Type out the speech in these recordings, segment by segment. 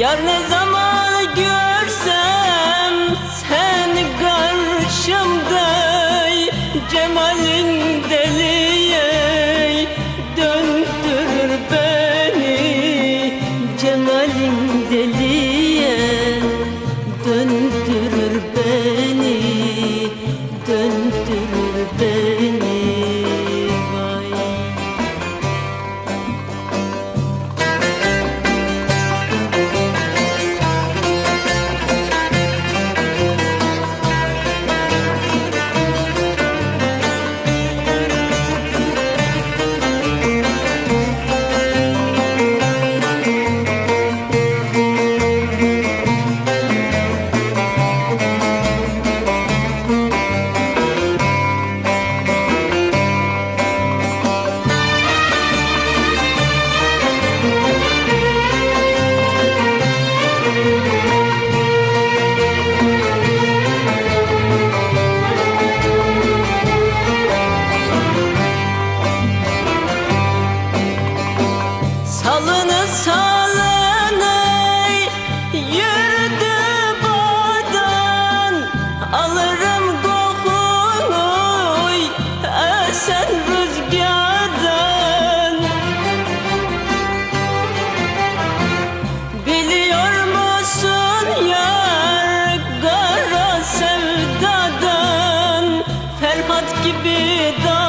Yar ne zaman görsem seni karşımda Cemalin deliye döndürür beni. Cemalin deliye döndürür beni Döndürür Salını salını yürüdü bağdan Alırım kokunu esen rüzgardan. Biliyor musun yar kara Ferhat gibi dağlar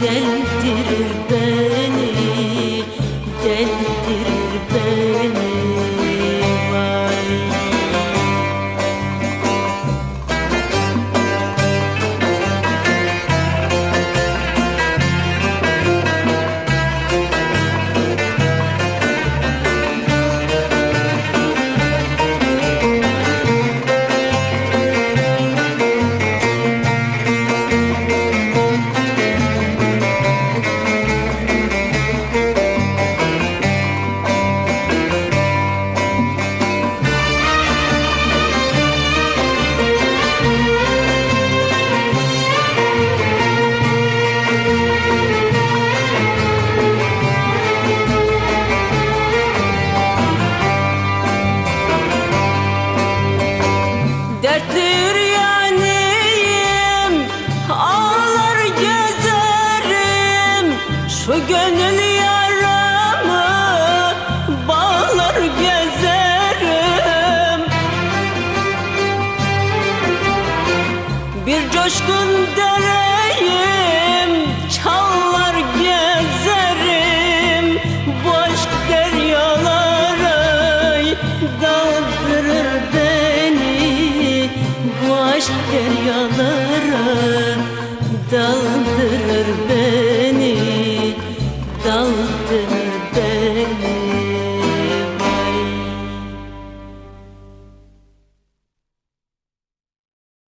deldirir beni Dertli yanıyım Ağlar gezerim. Şu gönül yaramı Bağlar gezerim. Bir coşkun Daldırır beni Daldırır beni